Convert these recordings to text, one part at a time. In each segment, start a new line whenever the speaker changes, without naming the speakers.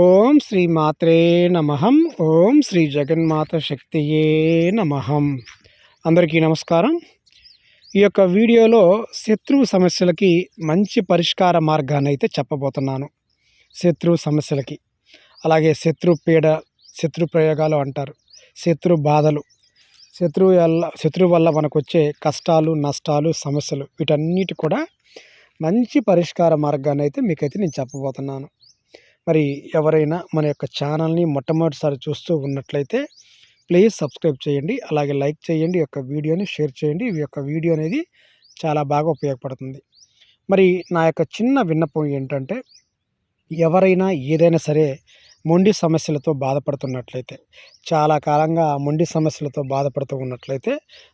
ఓం శ్రీ మాత్రే నమహం ఓం శ్రీ జగన్మాత శక్తియే నమహం అందరికీ నమస్కారం. ఈ యొక్క వీడియోలో శత్రువు సమస్యలకి మంచి పరిష్కార మార్గాన్ని అయితే చెప్పబోతున్నాను. శత్రువు సమస్యలకి. అలాగే శత్రు పీడ శత్రు ప్రయోగాలు అంటారు. శత్రు బాధలు. శత్రువు వల్ల శత్రువు వల్ల మనకు వచ్చే కష్టాలు నష్టాలు సమస్యలు వీటన్నిటి కూడా మంచి పరిష్కార మార్గాన్ని అయితే మీకైతే నేను చెప్పబోతున్నాను. మరి ఎవరైనా మన యొక్క ఛానల్ని మొట్టమొదటిసారి చూస్తూ ఉన్నట్లయితే ప్లీజ్ సబ్స్క్రైబ్ చేయండి. అలాగే లైక్ చేయండి. ఈ యొక్క వీడియోని షేర్ చేయండి. ఈ యొక్క వీడియో అనేది చాలా బాగా ఉపయోగపడుతుంది. మరి నా యొక్క చిన్న విన్నపం ఏంటంటే ఎవరైనా ఏదైనా సరే మొండి సమస్యలతో బాధపడుతున్నట్లయితే చాలా కాలంగా మొండి సమస్యలతో బాధపడుతూ ఉన్నట్లయితే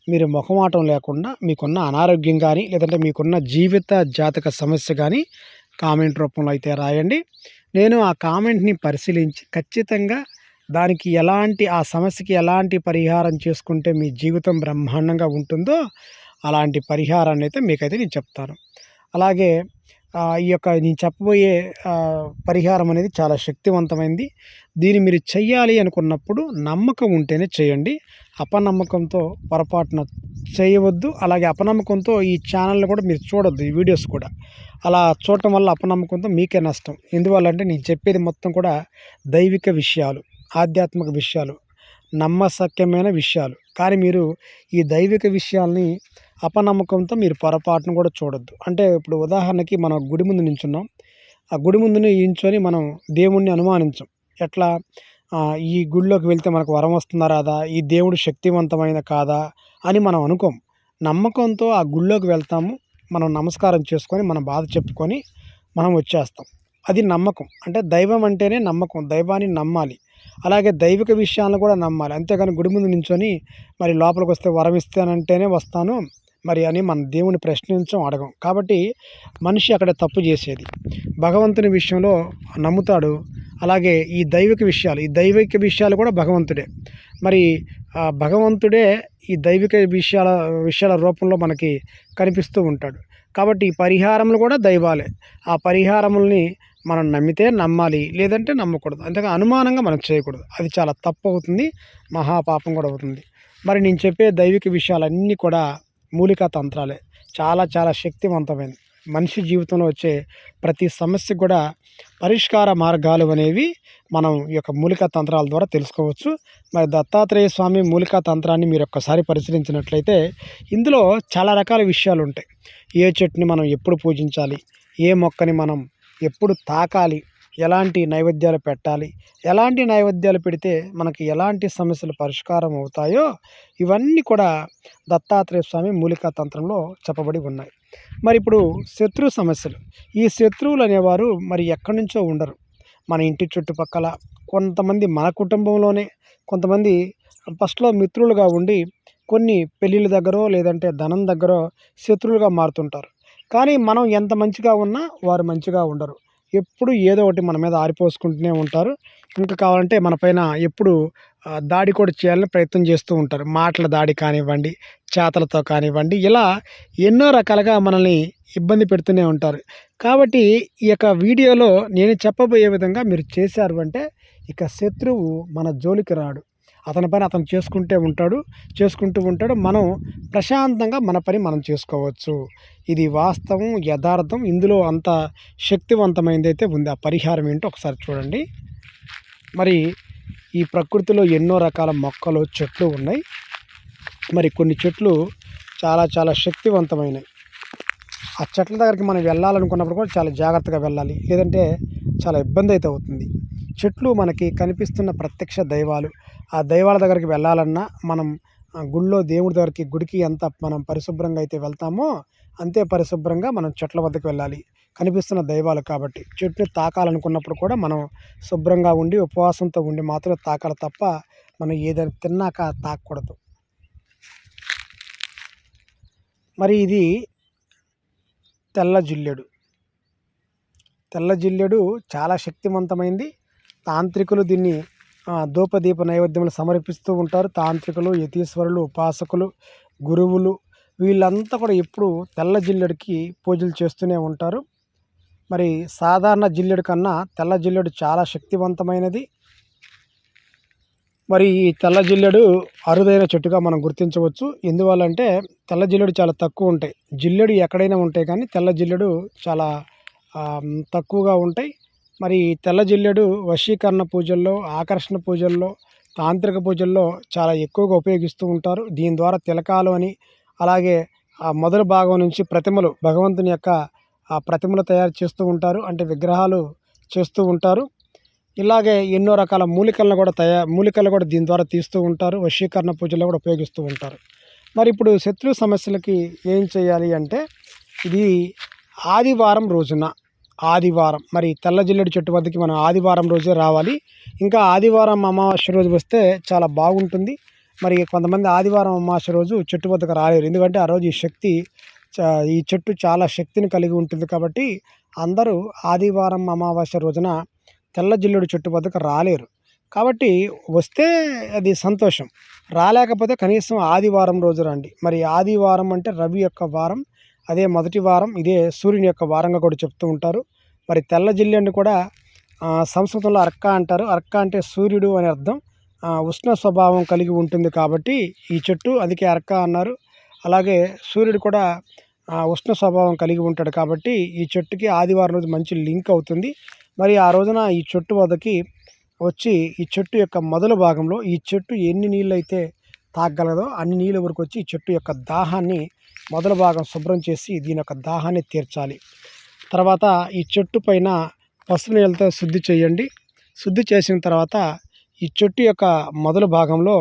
మీరు ముఖమాటం లేకుండా మీకున్న అనారోగ్యం కానీ లేదంటే మీకున్న జీవిత జాతక సమస్య కానీ కామెంట్ రూపంలో అయితే రాయండి. నేను ఆ కామెంట్ని పరిశీలించి ఖచ్చితంగా దానికి ఎలాంటి ఆ సమస్యకి ఎలాంటి పరిహారం చేసుకుంటే మీ జీవితం బ్రహ్మాండంగా ఉంటుందో అలాంటి పరిహారాన్ని అయితే మీకైతే నేను చెప్తాను. అలాగే ఈ యొక్క నేను చెప్పబోయే పరిహారం అనేది చాలా శక్తివంతమైంది. దీన్ని మీరు చెయ్యాలి అనుకున్నప్పుడు నమ్మకం ఉంటేనే చేయండి. అపనమ్మకంతో పొరపాటున చేయవద్దు. అలాగే అపనమ్మకంతో ఈ ఛానల్ని కూడా మీరు చూడొద్దు ఈ వీడియోస్ కూడా. అలా చూడటం వల్ల అపనమ్మకంతో మీకే నష్టం. ఎందువల్ల అంటే నేను చెప్పేది మొత్తం కూడా దైవిక విషయాలు ఆధ్యాత్మిక విషయాలు నమ్మసక్యమైన విషయాలు. కానీ మీరు ఈ దైవిక విషయాల్ని అపనమ్మకంతో మీరు పొరపాటును కూడా చూడొద్దు. అంటే ఇప్పుడు ఉదాహరణకి మనం గుడి ముందు నించున్నాం. ఆ గుడి ముందునే నించొని మనం దేవుణ్ణి అనుమానించం. ఎట్లా? ఈ గుడిలోకి వెళ్తే మనకు వరం వస్తుందా రాదా? ఈ దేవుడు శక్తివంతమైన కాదా? అని మనం అనుకోం. నమ్మకంతో ఆ గుళ్ళోకి వెళ్తాము. మనం నమస్కారం చేసుకొని మన బాధ చెప్పుకొని మనం వచ్చేస్తాం. అది నమ్మకం. అంటే దైవం అంటేనే నమ్మకం. దైవాన్ని నమ్మాలి. అలాగే దైవిక విషయాలను కూడా నమ్మాలి. అంతేగాని గుడి ముందు నించొని మరి లోపలికి వస్తే వరం ఇస్తానంటేనే వస్తాను. మరి అని మన దేవుని ప్రశ్నించం అడగం. కాబట్టి మనిషి అక్కడ తప్పు చేసేది. భగవంతుని విషయంలో నమ్ముతాడు. అలాగే ఈ దైవిక విషయాలు ఈ దైవిక విషయాలు కూడా భగవంతుడే. మరి ఆ భగవంతుడే ఈ దైవిక విషయాల విషయాల రూపంలో మనకి కనిపిస్తూ ఉంటాడు. కాబట్టి ఈ పరిహారములు కూడా దైవాలే. ఆ పరిహారముల్ని మనం నమ్మితే నమ్మాలి లేదంటే నమ్మకూడదు. అంతేగా అనుమానంగా మనం చేయకూడదు. అది చాలా తప్పు అవుతుంది మహాపాపం కూడా అవుతుంది. మరి నేను చెప్పే దైవిక విషయాలన్నీ కూడా మూలికా తంత్రాలే. చాలా చాలా శక్తివంతమైనది మనిషి జీవితంలో వచ్చే ప్రతి సమస్యకు కూడా పరిష్కార మార్గాలు అనేవి మనం ఈ యొక్క మూలికా తంత్రాల ద్వారా తెలుసుకోవచ్చు. మరి దత్తాత్రేయ స్వామి మూలికా తంత్రాన్ని మీరు ఒక్కసారి పరిశీలించినట్లయితే ఇందులో చాలా రకాల విషయాలు ఉంటాయి. ఏ చెట్టుని మనం ఎప్పుడు పూజించాలి? ఏ మొక్కని మనం ఎప్పుడు తాకాలి? ఎలాంటి నైవేద్యాలు పెట్టాలి? ఎలాంటి నైవేద్యాలు పెడితే మనకి ఎలాంటి సమస్యలు పరిష్కారం అవుతాయో ఇవన్నీ కూడా దత్తాత్రేయ స్వామి మూలికా తంత్రంలో చెప్పబడి ఉన్నాయి. మరి ఇప్పుడు శత్రు సమస్యలు. ఈ శత్రువులు అనేవారు మరి ఎక్కడి నుంచో ఉండరు. మన ఇంటి చుట్టుపక్కల కొంతమంది మన కుటుంబంలోనే కొంతమంది ఫస్ట్లో మిత్రులుగా ఉండి కొన్ని పెళ్ళిళ్ళ దగ్గరో లేదంటే ధనం దగ్గరో శత్రువులుగా మారుతుంటారు. కానీ మనం ఎంత మంచిగా ఉన్నా వారు మంచిగా ఉండరు. ఎప్పుడు ఏదో ఒకటి మన మీద ఆరిపోసుకుంటూనే ఉంటారు. ఇంకా కావాలంటే మన పైన ఎప్పుడు దాడి కూడా చేయాలని ప్రయత్నం చేస్తూ ఉంటారు. మాటల దాడి కానివ్వండి చేతలతో కానివ్వండి ఇలా ఎన్నో రకాలుగా మనల్ని ఇబ్బంది పెడుతూనే ఉంటారు. కాబట్టి ఈ యొక్క వీడియోలో నేను చెప్పబోయే విధంగా మీరు చేశారు అంటే ఇక శత్రువు మన జోలికి రాడు. అతని పని అతను చేసుకుంటే ఉంటాడు చేసుకుంటూ ఉంటాడు. మనం ప్రశాంతంగా మన పని మనం చేసుకోవచ్చు. ఇది వాస్తవం యథార్థం. ఇందులో అంత శక్తివంతమైనది అయితే ఉంది. ఆ పరిహారం ఏంటో ఒకసారి చూడండి. మరి ఈ ప్రకృతిలో ఎన్నో రకాల మొక్కలు చెట్లు ఉన్నాయి. మరి కొన్ని చెట్లు చాలా చాలా శక్తివంతమైనవి. ఆ చెట్ల దగ్గరికి మనం వెళ్ళాలనుకున్నప్పుడు కూడా చాలా జాగ్రత్తగా వెళ్ళాలి. లేదంటే చాలా ఇబ్బంది అయితే అవుతుంది. చెట్లు మనకి కనిపిస్తున్న ప్రత్యక్ష దైవాలు. ఆ దైవాల దగ్గరికి వెళ్ళాలన్నా మనం గుళ్ళో దేవుడి దగ్గరికి గుడికి ఎంత మనం పరిశుభ్రంగా అయితే వెళ్తామో అంతే పరిశుభ్రంగా మనం చెట్ల వద్దకు వెళ్ళాలి. కనిపిస్తున్న దైవాలు కాబట్టి. చెట్టుని తాకాలనుకున్నప్పుడు కూడా మనం శుభ్రంగా ఉండి ఉపవాసంతో ఉండి మాత్రమే తాకాలి తప్ప మనం ఏదైనా తిన్నాక తాకూడదు. మరి ఇది తెల్ల జిల్లెడు. తెల్ల జిల్లెడు చాలా శక్తివంతమైంది. తాంత్రికులు దీన్ని ధూపదీప నైవేద్యములు సమర్పిస్తూ ఉంటారు. తాంత్రికులు యతీశ్వరులు ఉపాసకులు గురువులు వీళ్ళంతా కూడా ఎప్పుడు తెల్ల జిల్లెడికి పూజలు చేస్తూనే ఉంటారు. మరి సాధారణ జిల్లెడు కన్నా తెల్ల జిల్లెడు చాలా శక్తివంతమైనది. మరి ఈ తెల్ల జిల్లెడు అరుదైన చెట్టుగా మనం గుర్తించవచ్చు. ఎందువల్లంటే తెల్ల జిల్లెడు చాలా తక్కువ ఉంటాయి. జిల్లెడు ఎక్కడైనా ఉంటాయి కానీ తెల్ల జిల్లెడు చాలా తక్కువగా ఉంటాయి. మరి తెల్ల జిల్లెడు వశీకరణ పూజల్లో ఆకర్షణ పూజల్లో తాంత్రిక పూజల్లో చాలా ఎక్కువగా ఉపయోగిస్తూ ఉంటారు. దీని ద్వారా తిలకాలు అని అలాగే ఆ మొదటి భాగం నుంచి ప్రతిమలు భగవంతుని యొక్క ఆ ప్రతిమలు తయారు చేస్తూ ఉంటారు. అంటే విగ్రహాలు చేస్తూ ఉంటారు. ఇలాగే ఎన్నో రకాల మూలికలను కూడా తయా మూలికలు కూడా దీని ద్వారా తీస్తూ ఉంటారు. వశీకరణ పూజల్లో కూడా ఉపయోగిస్తూ ఉంటారు. మరి ఇప్పుడు శత్రు సమస్యలకి ఏం చేయాలి అంటే ఇది ఆదివారం రోజున ఆదివారం. మరి తెల్ల జిల్లెడు చెట్టు వద్దకి మనం ఆదివారం రోజే రావాలి. ఇంకా ఆదివారం అమావాస్య రోజు వస్తే చాలా బాగుంటుంది. మరి కొంతమంది ఆదివారం అమావాస్య రోజు చెట్టు వద్దకు రాలేరు. ఎందుకంటే ఆ రోజు ఈ శక్తి ఈ చెట్టు చాలా శక్తిని కలిగి ఉంటుంది కాబట్టి అందరూ ఆదివారం అమావాస్య రోజున తెల్ల జిల్లుడు చెట్టు వద్దకు రాలేరు. కాబట్టి వస్తే అది సంతోషం. రాలేకపోతే కనీసం ఆదివారం రోజు రండి. మరి ఆదివారం అంటే రవి యొక్క వారం. అదే మొదటి వారం ఇదే సూర్యుని యొక్క వారంగా కూడా చెప్తూ ఉంటారు. మరి తెల్ల జిల్లెండు కూడా సంస్కృతంలో అర్క అంటారు. అర్క అంటే సూర్యుడు అని అర్థం. ఉష్ణ స్వభావం కలిగి ఉంటుంది కాబట్టి ఈ చెట్టు అందుకే అర్క అన్నారు. అలాగే సూర్యుడు కూడా ఉష్ణ స్వభావం కలిగి ఉంటాడు కాబట్టి ఈ చెట్టుకి ఆదివారం రోజు మంచి లింక్ అవుతుంది. మరి ఆ రోజున ఈ చెట్టు వద్దకి వచ్చి ఈ చెట్టు యొక్క మొదలు భాగంలో ఈ చెట్టు ఎన్ని నీళ్ళు అయితే తాగగలదో అన్ని నీళ్ళ వరకు వచ్చి చెట్టు యొక్క దాహాన్ని మొదలు భాగం శుభ్రం చేసి దీని యొక్క దాహాన్ని తీర్చాలి. తర్వాత ఈ చెట్టు పైన పసుపు నీళ్ళతో శుద్ధి చేయండి. శుద్ధి చేసిన తర్వాత ఈ చెట్టు యొక్క మొదలు భాగంలో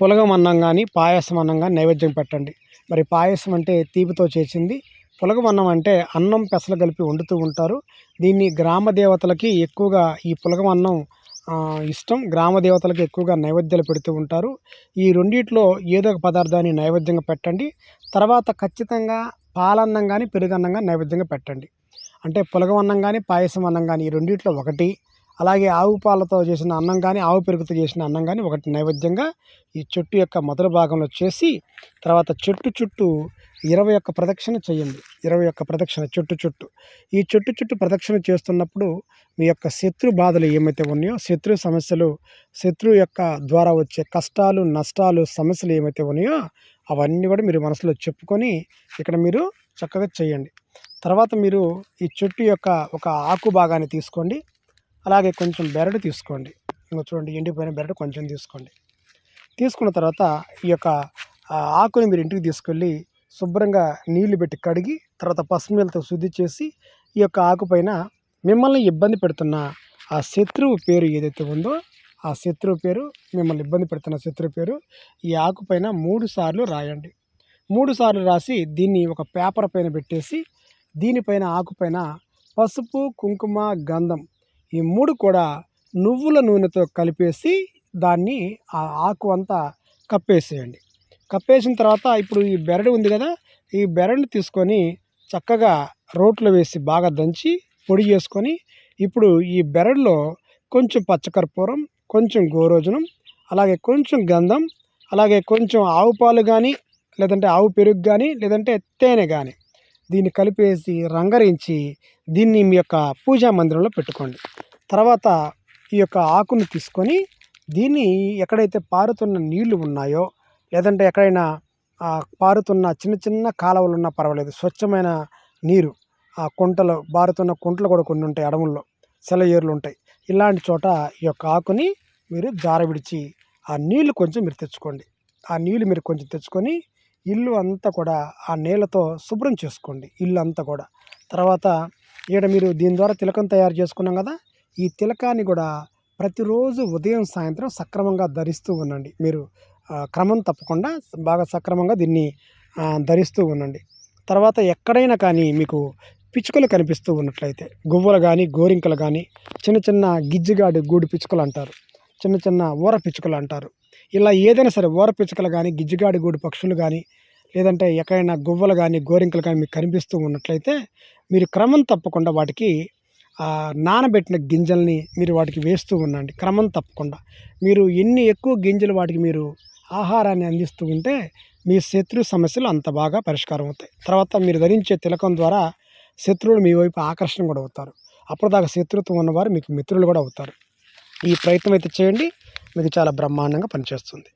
పులగం అన్నం కానీ పాయసం అన్నం కానీ నైవేద్యం పెట్టండి. మరి పాయసం అంటే తీపితో చేసింది. పులగం అన్నం అంటే అన్నం పెసలు కలిపి వండుతూ ఉంటారు. దీన్ని గ్రామ దేవతలకి ఎక్కువగా ఈ పులగం అన్నం ఇష్టం. గ్రామ దేవతలకు ఎక్కువగా నైవేద్యాలు పెడుతూ ఉంటారు. ఈ రెండిట్లో ఏదో ఒక పదార్థాన్ని నైవేద్యంగా పెట్టండి. తర్వాత ఖచ్చితంగా పాలన్నం కానీ పెరుగన్నం కానీ నైవేద్యంగా పెట్టండి. అంటే పులగం అన్నం కానీ పాయసం అన్నం కానీ ఈ రెండిట్లో ఒకటి. అలాగే ఆవు పాలతో చేసిన అన్నం కానీ ఆవు పెరుగుతో చేసిన అన్నం కానీ ఒకటి నైవేద్యంగా ఈ చెట్టు యొక్క మొదటి భాగంలో చేసి తర్వాత చెట్టు చుట్టూ ఇరవై ఒక్క ప్రదక్షిణ చేయండి. ఇరవై ఒక్క ప్రదక్షిణ చుట్టు చుట్టూ. ఈ చుట్టు చుట్టూ ప్రదక్షిణ చేస్తున్నప్పుడు మీ యొక్క శత్రు బాధలు ఏమైతే ఉన్నాయో శత్రు సమస్యలు శత్రు యొక్క ద్వారా వచ్చే కష్టాలు నష్టాలు సమస్యలు ఏమైతే ఉన్నాయో అవన్నీ కూడా మీరు మనసులో చెప్పుకొని ఇక్కడ మీరు చక్కగా చేయండి. తర్వాత మీరు ఈ చెట్టు యొక్క ఒక ఆకు భాగాన్ని తీసుకోండి. అలాగే కొంచెం బెరడు తీసుకోండి. ఇంకా చూడండి ఎండిపోయిన బెరడు కొంచెం తీసుకోండి. తీసుకున్న తర్వాత ఈ యొక్క ఆకుని మీరు ఇంటికి తీసుకెళ్ళి శుభ్రంగా నీళ్ళు పెట్టి కడిగి తర్వాత పసుపు శుద్ధి చేసి ఈ యొక్క ఆకుపైన మిమ్మల్ని ఇబ్బంది పెడుతున్న ఆ శత్రువు పేరు ఏదైతే ఉందో ఆ శత్రువు పేరు మిమ్మల్ని ఇబ్బంది పెడుతున్న శత్రువు పేరు ఈ ఆకుపైన మూడు సార్లు రాయండి. మూడు సార్లు రాసి దీన్ని ఒక పేపర్ పైన పెట్టేసి దీనిపైన ఆకుపైన పసుపు కుంకుమ గంధం ఈ మూడు కూడా నువ్వుల నూనెతో కలిపేసి దాన్ని ఆ ఆకు అంతా కప్పేసేయండి. కప్పేసిన తర్వాత ఇప్పుడు ఈ బెరడు ఉంది కదా ఈ బెరడుని తీసుకొని చక్కగా రోట్లో వేసి బాగా దంచి పొడి చేసుకొని ఇప్పుడు ఈ బెరడులో కొంచెం పచ్చకర్పూరం కొంచెం గోరోజనం అలాగే కొంచెం గంధం అలాగే కొంచెం ఆవు పాలు కానీ లేదంటే ఆవు పెరుగు కానీ లేదంటే తేనె కానీ దీన్ని కలిపేసి రంగరించి దీన్ని మీ యొక్క పూజా మందిరంలో పెట్టుకోండి. తర్వాత ఈ యొక్క ఆకును తీసుకొని దీన్ని ఎక్కడైతే పారుతున్న నీళ్ళు ఉన్నాయో లేదంటే ఎక్కడైనా పారుతున్న చిన్న చిన్న కాలువలు ఉన్నా పర్వాలేదు. స్వచ్ఛమైన నీరు ఆ కుంటలు బారుతున్న కుంటలు కూడా కొన్ని ఉంటాయి అడవుల్లో. సెలయేర్లు ఉంటాయి. ఇలాంటి చోట ఈ యొక్క ఆకుని మీరు జార విడిచి ఆ నీళ్ళు కొంచెం మీరు తెచ్చుకోండి. ఆ నీళ్ళు మీరు కొంచెం తెచ్చుకొని ఇల్లు అంతా కూడా ఆ నీళ్ళతో శుభ్రం చేసుకోండి. ఇల్లు అంతా కూడా. తర్వాత ఇక్కడ మీరు దీని ద్వారా తిలకం తయారు చేసుకున్నాం కదా ఈ తిలకాన్ని కూడా ప్రతిరోజు ఉదయం సాయంత్రం సక్రమంగా ధరిస్తూ ఉండండి. మీరు క్రమం తప్పకుండా బాగా సక్రమంగా దీన్ని ధరిస్తూ ఉండండి. తర్వాత ఎక్కడైనా కానీ మీకు పిచ్చుకలు కనిపిస్తూ ఉన్నట్లయితే గువ్వలు కానీ గోరింకలు కానీ చిన్న చిన్న గిజ్జిగాడి గూడు పిచ్చుకలు అంటారు. చిన్న చిన్న ఊర పిచ్చుకలు అంటారు. ఇలా ఏదైనా సరే ఊర పిచ్చుకలు కానీ గిజ్జిగాడి గూడు పక్షులు కానీ లేదంటే ఎక్కడైనా గువ్వలు కానీ గోరింకలు కానీ మీకు కనిపిస్తూ ఉన్నట్లయితే మీరు క్రమం తప్పకుండా వాటికి నానబెట్టిన గింజల్ని మీరు వాటికి వేస్తూ ఉండండి. క్రమం తప్పకుండా. మీరు ఎన్ని ఎక్కువ గింజలు వాటికి మీరు ఆహారాన్ని అందిస్తూ ఉంటే మీ శత్రు సమస్యలు అంత బాగా పరిష్కారం అవుతాయి. తర్వాత మీరు ధరించే తిలకం ద్వారా శత్రువులు మీ వైపు ఆకర్షణ కూడా అవుతారు. అప్పటిదాకా శత్రుత్వం ఉన్నవారు మీకు మిత్రులు కూడా అవుతారు. ఈ ప్రయత్నం అయితే చేయండి. మీకు చాలా బ్రహ్మాండంగా పనిచేస్తుంది.